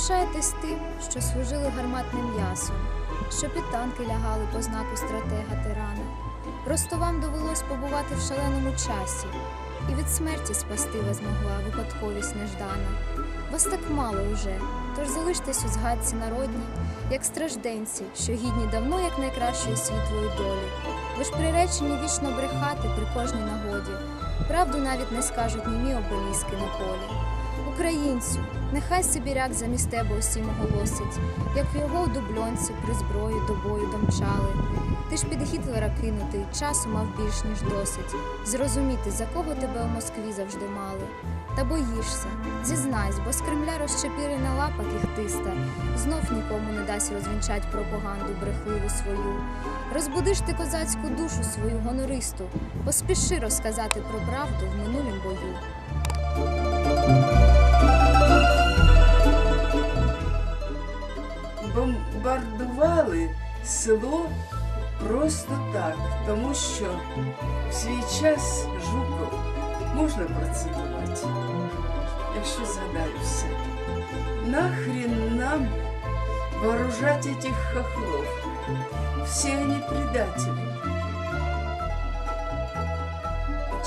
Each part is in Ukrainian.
пишаєтесь тим, що служили гарматним м'ясом, що під танки лягали по знаку стратега тирана. Просто вам довелось побувати в шаленому часі, і від смерті спасти вас змогла випадковість неждана. Вас так мало уже, тож залиштесь у згадці народній, як стражденці, що гідні давно як найкращої світлої долі. Ви ж приречені вічно брехати при кожній нагоді. Правду навіть не скажуть німі обеліски на полі. Українцю, нехай Сибіряк замість тебе усім оголосить, як його у дубльонці при зброї до бою домчали. Ти ж під Гітлера кинутий, часу мав більш ніж досить. Зрозуміти, за кого тебе у Москві завжди мали. Та боїшся, зізнайсь, бо з Кремля розчепірена лапа кіхтиста, знов нікому не дасть розвінчать пропаганду брехливу свою. Розбудиш ти козацьку душу свою гонористу, поспіши розказати про правду в минулім бою. Село просто так, тому що в свій час Жуков можна процитувати, якщо згадаю все. Нахрен нам вооружать этих хохлов? Все они предатели.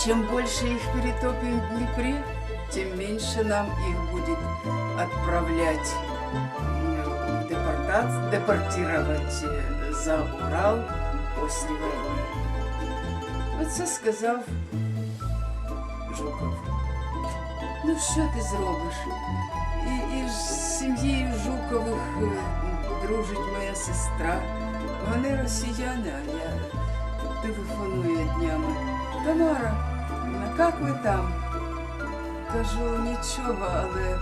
Чем больше их перетопим в Днепре, тем меньше нам их будет отправлять в депортат, депортировать е, за Урал війни. Оце сказав Жуков. Ну, що ти зробиш? І, і з сім'єю Жукових е, дружить моя сестра. Вони росіяни, а я телефоную днями. Тамара, а як ви там? Кажу, нічого, але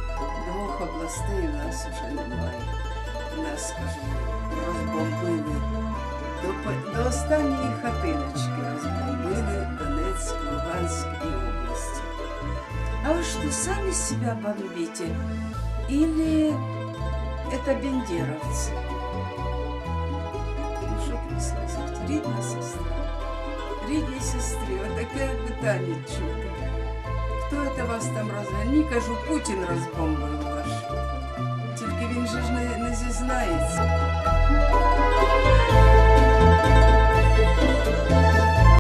двох областей у нас вже немає. Нас, кажу, розбомбили. До, по- до останньої хатиночки розбомбили Донецьк, Луганськ і області. А вы что, сами себя бомбите? Или это бендеровцы? Ну, що тобі сказати? Рідна сестра. Рідній сестрі, отаке питання чути. Хто це вас там розганяє? Ні, кажу, Путін розбомбив ваш. Він же ж не, не зізнається.